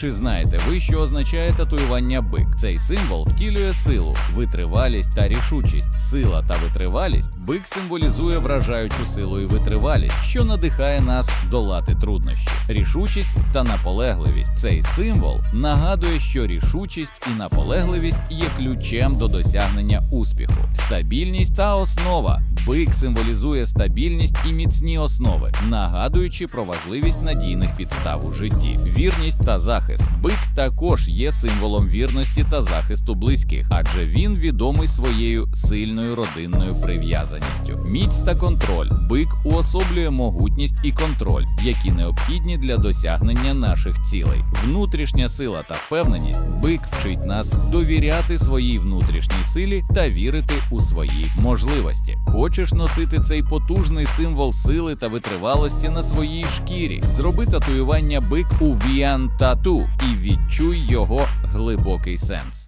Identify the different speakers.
Speaker 1: Чи знаєте ви, що означає татуювання бик? Цей символ втілює силу, витривалість та рішучість. Сила та витривалість бик символізує вражаючу силу і витривалість, що надихає нас долати труднощі. Рішучість та наполегливість. Цей символ нагадує, що рішучість і наполегливість є ключем до досягнення успіху. Стабільність та основа. Бик символізує стабільність і міцні основи, нагадуючи про важливість надійних підстав у житті. Вірність та захист. Бик також є символом вірності та захисту близьких, адже він відомий своєю сильною родинною прив'язаністю. Міць та контроль. Бик уособлює могутність і контроль, які необхідні для досягнення наших цілей. Внутрішня сила та впевненість. Бик вчить нас довіряти своїй внутрішній силі та вірити у свої можливості. Хочеш носити цей потужний символ сили та витривалості на своїй шкірі? Зроби татуювання бик у Віан Тату і відчуй його глибокий сенс.